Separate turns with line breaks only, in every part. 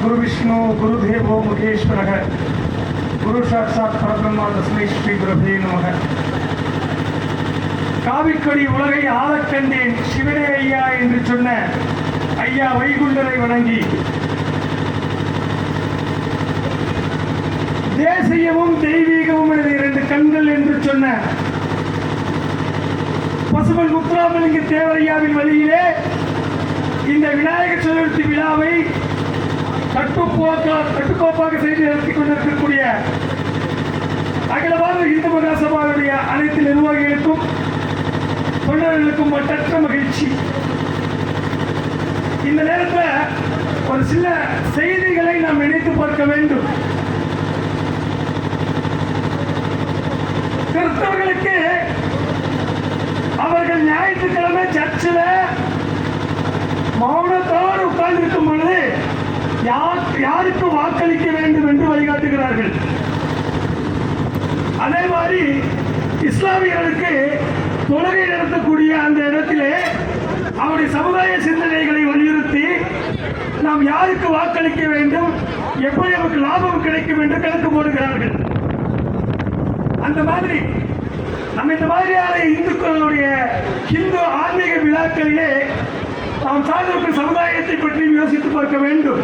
गुरु विष्णु गुरुदेवो महेश्वरः குரு சாட்சாத் பரபிரம்மா தஸ்மை ஸ்ரீ குருபே நமக காவிக்கொடி உலகை ஆளக் கண்டேன் சிவனே ஐயா என்று சொன்ன ஐயா வைகுண்டரை வணங்கி தேசியமும் தெய்வீகமும் எனது இரண்டு கண்கள் என்று சொன்ன பசுமன் முத்துராமலிங்க தேவரையாவின் வழியிலே இந்த விநாயகர் சதுர்த்தி விழாவை கட்டுப்போக்கா கட்டுக்கோப்பாக செய்து நடத்தி கொண்டிருக்கக்கூடிய அகில பாரத இந்து மகாசபாவுடைய அனைத்து நிர்வாகிகளுக்கும் தொண்டர்களுக்கும் மட்டற்ற மகிழ்ச்சி. இந்த நேரத்தில் ஒரு சில செய்திகளை நாம் நினைத்து பார்க்க வேண்டும். கிறிஸ்தவர்களுக்கு அவர்கள் ஞாயிற்றுக்கிழமை சர்ச்சில் மௌனத்தோடு உட்கார்ந்திருக்கும் பொழுது யார் யாருக்கு வாக்களிக்க வேண்டும் என்று வழிகாட்டுகிறார்கள்? அதே மாதிரி இஸ்லாமியர்களுக்கு தொழுகை நடத்தக்கூடிய அந்த இடத்திலே அவருடைய சமுதாய சிந்தனைகளை வலியுறுத்தி நாம் யாருக்கு வாக்களிக்க வேண்டும் எப்படி நமக்கு லாபம் கிடைக்கும் என்று கணக்கு போடுகிறார்கள். அந்த மாதிரி நம்ம இந்த மாதிரியான இந்துக்களுடைய இந்து ஆன்மீக விழாக்களிலே நாம் சார்ந்திருக்கும் சமுதாயத்தை பற்றி யோசித்து பார்க்க வேண்டும்.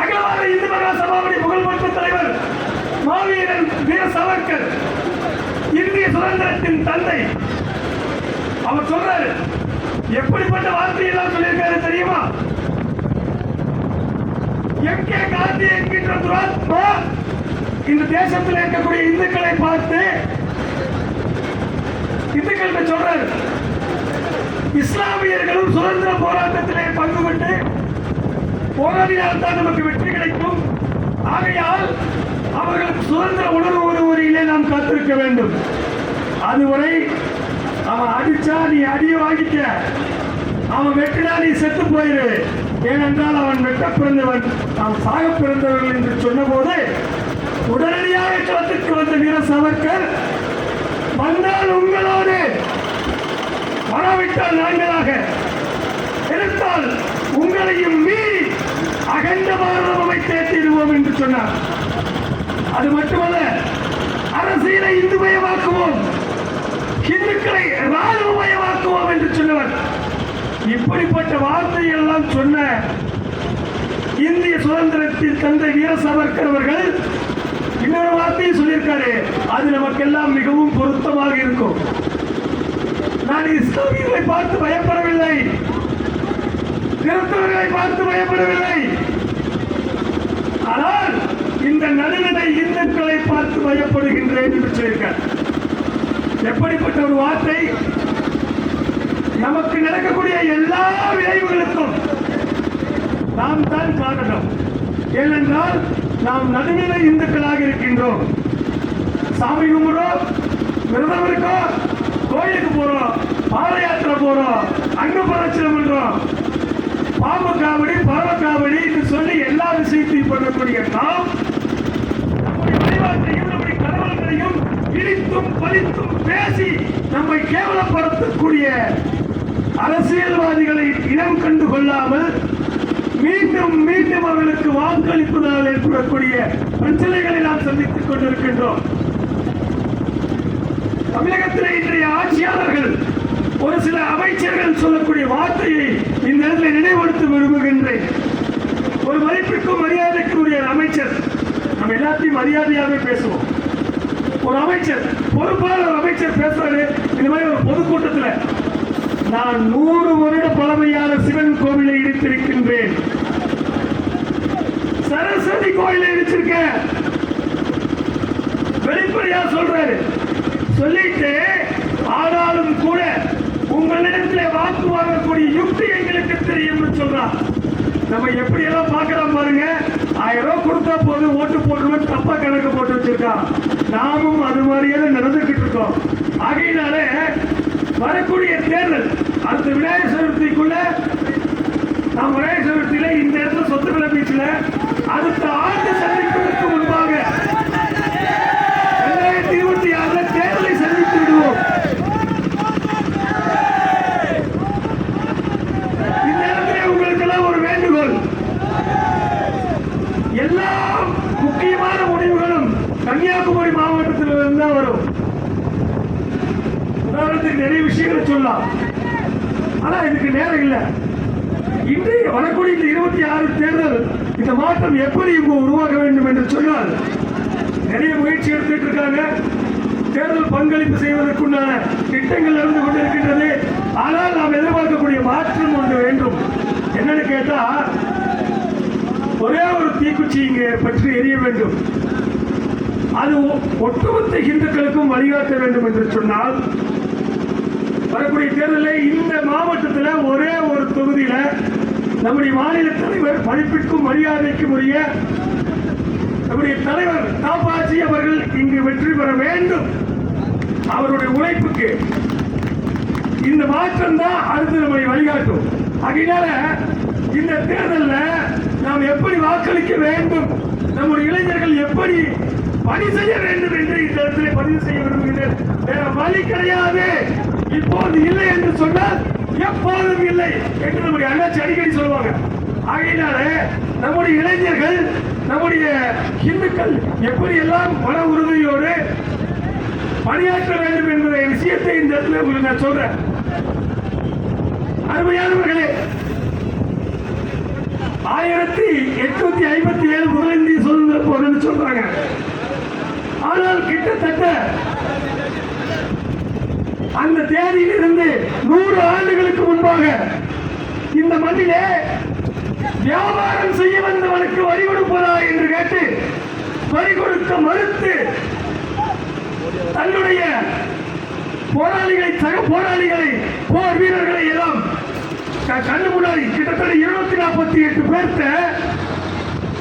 அகிலவாத இந்து மகா சபாவுடைய புகழ்பெற்ற தலைவர் மாவீரன் வீர சாவர்கர் இந்திய சுதந்திரத்தின் தந்தை. அவர் சொல்றாரு எப்படிப்பட்ட வார்த்தையெல்லாம் சொல்லியிருக்காரு தெரியுமா? எம் கே காந்தி என்கின்ற துராத்மா இந்த தேசத்தில் இருக்கக்கூடிய இந்துக்களை பார்த்து இந்துக்கள்கிட்ட சொல்றாரு இஸ்லாமியர்களும் சுதந்திர போராட்டத்திலே பங்கு கொண்டு போராடினால் தான் நமக்கு வெற்றி கிடைக்கும். ஆகையால் அவர்களுக்கு சுதந்திர உணர்வு ஒருவரையிலே நாம் காத்திருக்க வேண்டும். அதுவரை அவன் அடிச்சா நீ அடிய வாங்கிக்க. அவன் வெட்டினா நீ செத்து போயிரு. ஏனென்றால் அவன் வெட்ட பிறந்தவன் நாம் சாக பிறந்தவர்கள் என்று சொன்னபோது உடனடியாக களத்திற்கு வந்த வீர சாவர்கர் வந்தால் உங்களோடு வராவிட்டால் நாங்களாக எடுத்தால் உங்களையும் மீறி அகண்ட பாரதம் அமைத்தே தீருவோம் என்று சொன்னார். அது மட்டுமல்ல அரசியலை இந்துமயமாக்குவோம். இந்துக்களை ராணுவமயமாக்குவோம் என்று சொன்னவர். இப்படிப்பட்ட வார்த்தை எல்லாம் சொன்ன இந்திய சுதந்திரத்தில் தந்தை வீர சாவர்கர் அவர்கள் இன்னொரு வார்த்தையை சொல்லியிருக்காரு. அது நமக்கெல்லாம் மிகவும் பொருத்தமாக இருக்கும். நான் இஸ்லாமியர்களை பார்த்து பயப்படவில்லை. கிறிஸ்தவர்களை பார்த்து பயப்படவில்லை. ஆனால் இந்த நடுநடை இந்துக்களை பார்த்து பயப்படுகின்றேன் என்று சொல்லியிருக்கார். எப்படிப்பட்ட ஒரு வார்த்தை? நமக்கு நடக்கக்கூடிய எல்லா விளைவுகளுக்கும் நாம் தான் காரணம். ஏனென்றால் நாம் நடுநிலை இந்துக்களாக இருக்கின்றோம். சாமி கும்பிடுறோம் விரதம் இருக்கோம் கோயிலுக்கு போறோம் பாத யாத்திரை போறோம் அங்க பிரச்சனை பண்றோம். பாம்பு காவடி பறவை காவடி என்று சொல்லி எல்லா விஷயத்தையும் பண்ணக்கூடிய நாம் வழிபாட்டையும் நம்முடைய கடவுள்களையும் இழித்தும் பலித்தும் பேசி நம்மை கேவலப்படுத்தக்கூடிய அரசியல்வாதிகளை இனம் கண்டு கொள்ளாமல் மீண்டும் மீண்டும் அவர்களுக்கு வாக்களிப்பதால் ஏற்படக்கூடிய பிரச்சனைகளை நாம் சந்தித்துக் கொண்டிருக்கின்றோம். தமிழகத்தில் இன்றைய ஆட்சியாளர்கள் ஒரு சில அமைச்சர்கள் சொல்லக்கூடிய வார்த்தையை இந்த இடத்துல நினைவுபடுத்த விரும்புகின்றேன். ஒரு மதிப்பிற்கும் மரியாதைக்குரிய அமைச்சர் நம்ம எல்லாத்தையும் மரியாதையாகவே பேசுவோம். ஒரு அமைச்சர் பொறுப்பான ஒரு அமைச்சர் பேசுறாரு. இந்த மாதிரி ஒரு பொதுக்கூட்டத்தில் நான் நூறு வருட பழமையான சிவன் கோவிலை இடித்திருக்கின்றேன். சரஸ்வதி கோயிலை இடிச்சிருக்கேன். வெளிப்படையா சொல்றாரு. சொல்லிட்டு ஆனாலும் கூட உங்களிடத்தில் வாக்கு வாங்கக்கூடிய யுக்தி எங்களுக்கு தெரியும்னு சொல்றான் நம்ம எப்படி எல்லாம் பார்க்கலாம் பாருங்க. ஆயிரம் ரூபாய் கொடுத்தா போதும் ஓட்டு போடணும்னு தப்பா கணக்கு போட்டு வச்சிருக்கான் நாமும் அது மாதிரியே தான் நடந்துகிட்டு இருக்கோம். ஆகையினால வரக்கூடிய தேர்தல் அடுத்த விநாயகர் சதுர்த்திக்குள்ள நாம் விநாயகர் சதுர்த்தியில இந்த இடத்துல சொத்து பீச்சில் அடுத்த ஆண்டு சந்திக்க முன்பாக ரெண்டாயிரத்தி இருபத்தி ஆறுல தேர்தலை சந்தித்து விடுவோம் இந்த இடத்துல உங்களுக்கு எல்லாம் இல்லை இன்றைய இந்த இருபத்தி ஆறு தேர்தல் இந்த மாற்றம் எப்படி இங்கு உருவாக்க வேண்டும் என்று சொன்னால் நிறைய முயற்சி எடுத்துட்டு இருக்காங்க. தேர்தல் பங்களிப்பு செய்வதற்குண்டான திட்டங்கள் நடந்து கொண்டிருக்கின்றது. ஆனால் நாம் எதிர்பார்க்கக்கூடிய மாற்றம் ஒன்று வேண்டும். என்னன்னு கேட்டா ஒரே ஒரு தீக்குச்சி இங்கே பற்றி எரிய வேண்டும். அது ஒட்டுமொத்த இந்துக்களுக்கும் வழிகாட்ட வேண்டும் என்று சொன்னால் வரக்கூடிய தேர்தலில் இந்த மாவட்டத்தில் ஒரே நம்முடைய மாநில தலைவர் படிப்பிற்கும் மரியாதைக்கும் உரிய நம்முடைய தலைவர் தாப்பாஜி அவர்கள் இங்கு வெற்றி பெற வேண்டும். அவருடைய உழைப்புக்கு இந்த மாற்றம் தான் அடுத்து நம்மை வழிகாட்டும். அதனால இந்த தேர்தலில் நாம் எப்படி வாக்களிக்க வேண்டும்? நம்முடைய இளைஞர்கள் எப்படி பணி செய்ய வேண்டும் என்று இந்த இடத்திலே பதிவு செய்ய விரும்புகிறேன் வேற வழி கிடையாது. இப்போது இல்லை என்று சொன்னால் எப்போதும் இல்லை என்று நம்முடைய அண்ணாச்சி அடிக்கடி சொல்லுவாங்க. ஆகையினால நம்முடைய இளைஞர்கள் நம்முடைய இந்துக்கள் எப்படி எல்லாம் மன உறுதியோடு பணியாற்ற வேண்டும் என்ற விஷயத்தை இந்த இடத்துல உங்களுக்கு நான் சொல்றேன். அருமையானவர்களே ஆயிரத்தி எட்நூத்தி ஐம்பத்தி ஏழு முதலிந்திய சுதந்திர போர்னு சொல்றாங்க. ஆனால் கிட்டத்தட்ட அந்த தேதியிலிருந்து நூறு ஆண்டுகளுக்கு முன்பாக இந்த மண்ணிலே வியாபாரம் செய்ய வந்தவனுக்கு வரி கொடுப்பதா என்று கேட்டு வரி கொடுக்க மறுத்து தன்னுடைய போராளிகளை சக போராளிகளை போர் வீரர்களை எல்லாம் க- கண்ணு முன்னாடி கிட்டத்தட்ட இருநூத்தி நாற்பத்தி எட்டு பேர்த்த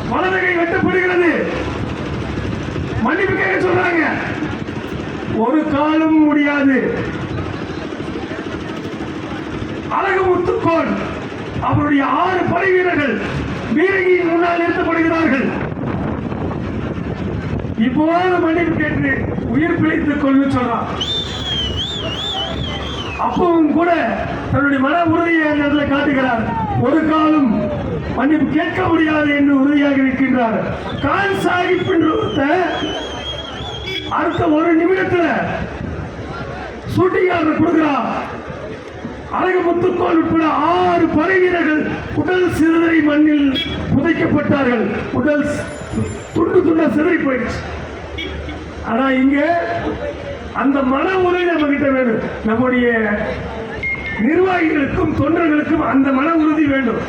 வலதுகை வெட்டப்படுகிறது. மன்னிப்பு கேட்க சொல்றாங்க. ஒரு காலம் முடியாது. அழகு முத்துக்கோள் அவருடைய ஆறு படை வீரர்கள் வீரங்கியின் முன்னால் நிறுத்தப்படுகிறார்கள். இப்போது மன்னிப்பு கேட்டு உயிர் பிழைத்துக் கொள்ளுன்னு சொல்றான். அப்பவும் கூட தன்னுடைய மன உறுதியை அந்த இடத்துல காட்டுகிறார். ஒரு காலம் மன்னிப்பு கேட்க முடியாது என்று உறுதியாக இருக்கின்றார் கான் சாஹிப் என்று அடுத்த ஒரு நிமிடத்துல சூட்டிங்காரர் கொடுக்கிறார் அழகுமுத்துக்கோள் உட்பட ஆறு படை வீரர்கள் உடல் சிறுதரை மண்ணில் புதைக்கப்பட்டார்கள். உடல் துண்டு துண்டா சிதறி போயிடுச்சு. ஆனா இங்க அந்த மன உறுதி நம்ம கிட்ட வேணும். நம்முடைய நிர்வாகிகளுக்கும் தொண்டர்களுக்கும் அந்த மன உறுதி வேண்டும்.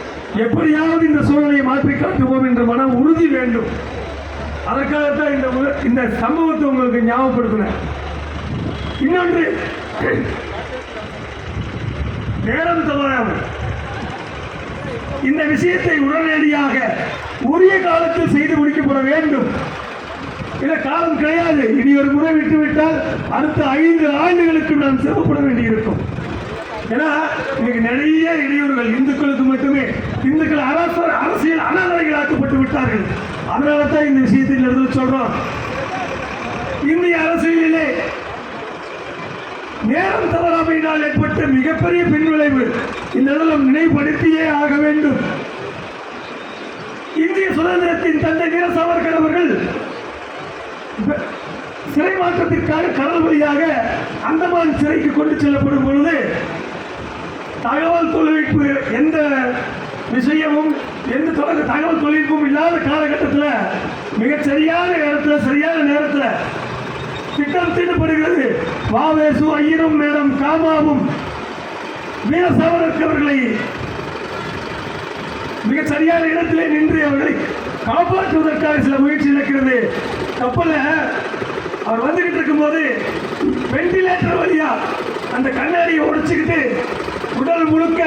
எப்படியாவது இந்த சூழ்நிலையை மாற்றி காட்டுவோம் என்ற மன உறுதி வேண்டும். அதற்காகத்தான் இந்த இந்த சம்பவத்தை உங்களுக்கு ஞாபகப்படுத்தினேன். இன்னொன்று நேரம் தவறாமல் இந்த விஷயத்தை உடனடியாக உரிய காலத்தில் செய்து முடிக்கப்பட வேண்டும். இல்லை காலம் கிடையாது. இனி ஒரு முறை விட்டுவிட்டால் அடுத்த ஐந்து ஆண்டுகளுக்கு நாம் சிரமப்பட வேண்டியிருக்கும். ஏன்னா இன்னைக்கு நிறைய இடையூறுகள் இந்துக்களுக்கு மட்டுமே இந்துக்கள் அரசு அரசியல் அனாதைகளாக்கப்பட்டு விட்டார்கள். அதனால தான் இந்த விஷயத்தில் எடுத்து சொல்றோம். இந்திய அரசியலிலே நேரம் தவறாமையினால் ஏற்பட்ட மிகப்பெரிய பின்விளைவு இந்த இடத்துல நினைவுபடுத்தியே ஆக வேண்டும். இந்திய சுதந்திரத்தின் தந்தை வீர சாவர்கர் அவர்கள் சிறை மாற்றத்திற்காக கடல் வழியாக அந்தமான் சிறைக்கு கொண்டு செல்லப்படும் பொழுது தகவல் தொழில்நுட்பு எந்த விஷயமும் எந்த தொடர்பு தகவல் தொழில்நுட்பம் இல்லாத காலகட்டத்தில் மிகச் சரியான நேரத்தில் சரியான நேரத்தில் திட்டம் தீட்டப்படுகிறது வாவேசு ஐயரும் மேடம் காமாவும் வீரசாவரருக்கு அவர்களை மிக சரியான இடத்திலே நின்று அவர்களை காப்பாற்றுவதற்காக சில முயற்சி நடக்கிறது. கப்பல்ல அவர் வந்துகிட்டு இருக்கும்போது வெண்டிலேட்டர் வழியா அந்த கண்ணாடியை உடைச்சுக்கிட்டு உடல் முழுக்க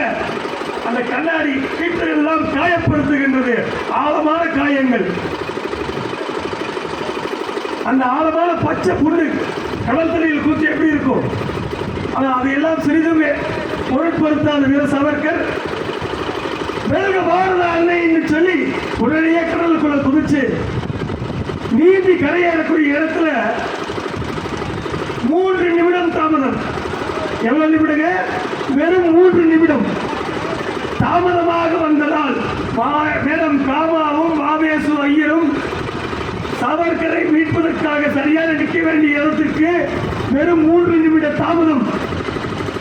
அந்த கண்ணாடி கீற்று எல்லாம் காயப்படுத்துகின்றது. ஆழமான காயங்கள். அந்த ஆழமான பச்சை புண்ணு கடல் தண்ணியில் குத்தி எப்படி இருக்கும்? ஆனா அதையெல்லாம் சிறிதுமே பொருட்படுத்தாத வீர சவர்கர் வெல்க பாரத அன்னைன்னு சொல்லி உடனடியே கடலுக்குள்ள குதிச்சு நீந்தி கரையேறக்கூடிய இடத்துல மூன்று நிமிடம் தாமதம். எவ்வளவு நிமிடங்க? வெறும் மூன்று நிமிடம். தாமதமாக வந்ததால் மா- மேடம் காமாவும் மாவேசு ஐயரும் சாவர்கரை மீட்பதற்காக சரியாக நிற்க வேண்டிய இடத்திற்கு வெறும் மூன்று நிமிட தாமதம்.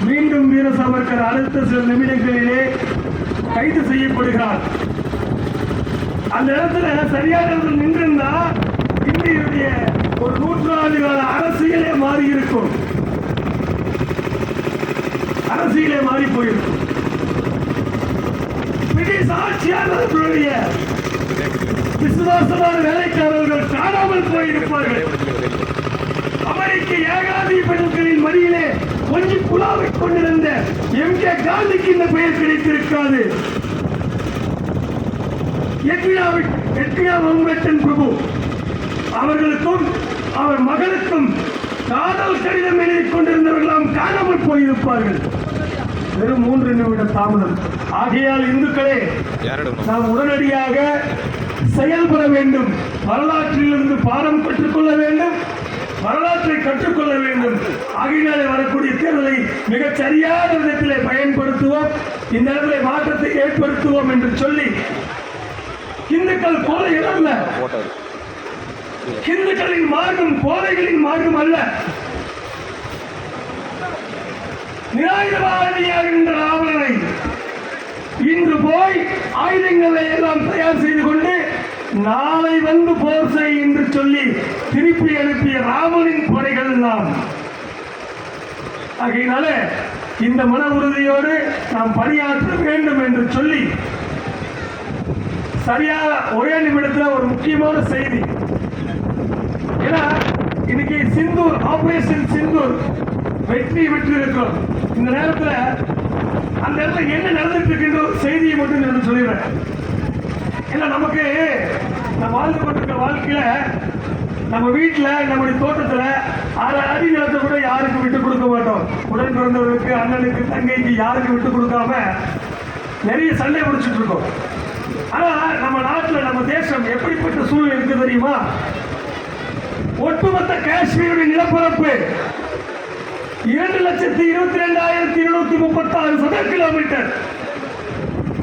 மீண்டும் வீர சாவர்கர் அடுத்த சில நிமிடங்களிலே கைது செய்யப்படுகிறார். அந்த இடத்துல சரியான இடத்துல நின்றிருந்தா இந்தியுடைய ஒரு நூற்றாண்டு கால அரசியலே மாறி இருக்கும் அரசியலே மாறி போயிருக்கும். பிரிட்டிஷ் ஆட்சியாளர்களுடைய விசுவாசமான வேலைக்காரர்கள் காணாமல் போயிருப்பார்கள். அமெரிக்க ஏகாதிபதிகளின் மடியிலே கொஞ்சம் குழாவிக் கொண்டிருந்த எம் கே காந்திக்கு இந்த பெயர் கிடைத்திருக்காது. மவுண்டன் பிரபு. அவர்களுக்கும் அவர் மகளுக்கும் காதல் கடிதம் எழுதிக் கொண்டிருந்தவர்களாம் காணாமல் போயிருப்பார்கள். வெறும் மூன்று நிமிட தாமதம். ஆகையால் இந்துக்களே நாம் உடனடியாக செயல்பட வேண்டும். வரலாற்றிலிருந்து பாடம் கற்றுக்கொள்ள வேண்டும். வரலாற்றை கற்றுக்கொள்ள வேண்டும். ஆகையினாலே வரக்கூடிய தேர்தலை மிகச் சரியான விதத்திலே பயன்படுத்துவோம். இந்த மாற்றத்தை ஏற்படுத்துவோம் என்று சொல்லி இந்துக்கள் கோலைகள் அல்ல. இந்துக்களின் மார்க்கம் கோலைகளின் மார்க்கம் அல்ல. நிராயுதபாணியாகின்ற ராவணனை இன்று போய் ஆயுதங்களை எல்லாம் தயார் செய்து கொண்டு நாளை வந்து போர் செய் என்று சொல்லி திருப்பி அனுப்பிய ராமனின் படைகள் நாம் ஆகையினால இந்த மன உறுதியோடு நாம் பணியாற்ற வேண்டும் என்று சொல்லி சரியாக ஒரே நிமிடத்தில் ஒரு முக்கியமான செய்தி. ஏன்னா இன்னைக்கு சிந்தூர் ஆபரேஷன் சிந்தூர் வெற்றி பெற்று இருக்கிறோம் இந்த நேரத்தில் அந்த இடத்துல என்ன நடந்துட்டு இருக்கின்ற செய்தியை மட்டும் நான் சொல்லிடுறேன். ஏன்னா நமக்கு நம்ம வாழ்ந்து கொண்டிருக்க வாழ்க்கையில நம்ம வீட்டில் நம்முடைய தோட்டத்தில் அரை அடி நிலத்தை கூட யாருக்கும் விட்டு கொடுக்க மாட்டோம். உடன் பிறந்தவர்களுக்கு அண்ணனுக்கு தங்கைக்கு யாருக்கும் விட்டு கொடுக்காம நிறைய சண்டை பிடிச்சிட்டு இருக்கோம். ஆனால் நம்ம நாட்டில் நம்ம தேசம் எப்படிப்பட்ட சூழ்நிலை இருக்கு தெரியுமா? ஒட்டுமொத்த காஷ்மீருடைய நிலப்பரப்பு இரண்டு லட்சத்தி இருபத்தி ரெண்டாயிரத்தி இருநூத்தி முப்பத்தி ஆறு சதுர கிலோமீட்டர்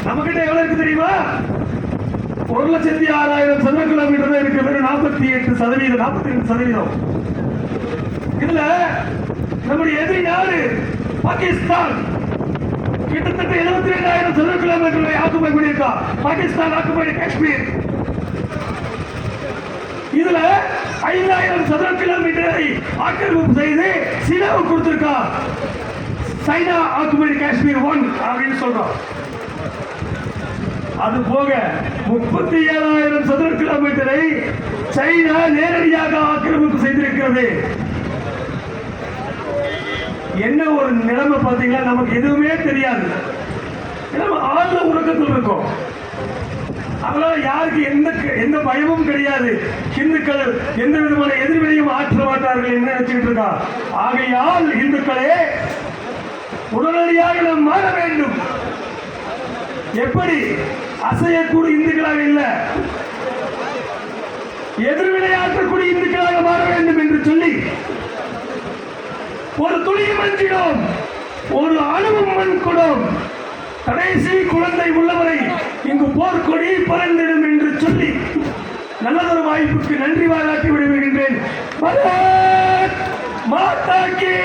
நம்மகிட்ட எவ்வளவு இருக்கு தெரியுமா? ஒரு லட்சத்தி ஆறாயிரம் சதுர கிலோமீட்டர் தான் இருக்கு வெறும் நாற்பத்தி எட்டு சதவீதம் நாற்பத்தி ரெண்டு சதவீதம். இதுல நம்முடைய எதிரி நாடு பாகிஸ்தான். கிட்டத்தட்ட எழுபத்தி ரெண்டாயிரம் சதுர கிலோமீட்டர்களை ஆக்குப்பை பண்ணியிருக்கா பாகிஸ்தான் ஆக்குப்பை காஷ்மீர். இதுல ஐந்தாயிரம் சதுர கிலோமீட்டரை ஆக்கிரமிப்பு செய்து சீனாவுக்கு கொடுத்திருக்கா. சைனா ஆக்குபை காஷ்மீர் ஒன் அப்படின்னு சொல்றோம். அது போக முப்பத்தி ஏழாயிரம் சதுர கிலோமீட்டரை சைனா நேரடியாக ஆக்கிரமிப்பு செய்திருக்கிறது. என்ன ஒரு நிலைமை பார்த்தீங்கன்னா நமக்கு எதுவுமே தெரியாது. நம்ம ஆழ்ந்த உறக்கத்தில் இருக்கோம். அதனால யாருக்கு எந்த எந்த பயமும் கிடையாது. இந்துக்கள் எந்த விதமான எதிர்வினையும் ஆற்ற மாட்டார்கள் என்ன நினைச்சுட்டு இருக்கா? ஆகையால் இந்துக்களே உடனடியாக நாம் மாற வேண்டும். எப்படி? அசையக்கூடிய இந்துக்களாக இல்லை. எதிர்வினையாற்றக்கூடிய இந்துக்களாக மாற வேண்டும் என்று சொல்லி ஒரு துளி மஞ்சிடும் ஒரு அணுவும் மண் குடம் கடைசி குழந்தை உள்ளவரை இங்கு போர்க்கொடி பறந்திடும் என்று சொல்லி நல்லதொரு வாய்ப்புக்கு நன்றி பாராட்டி விடுகின்றேன். மாதாக்கி!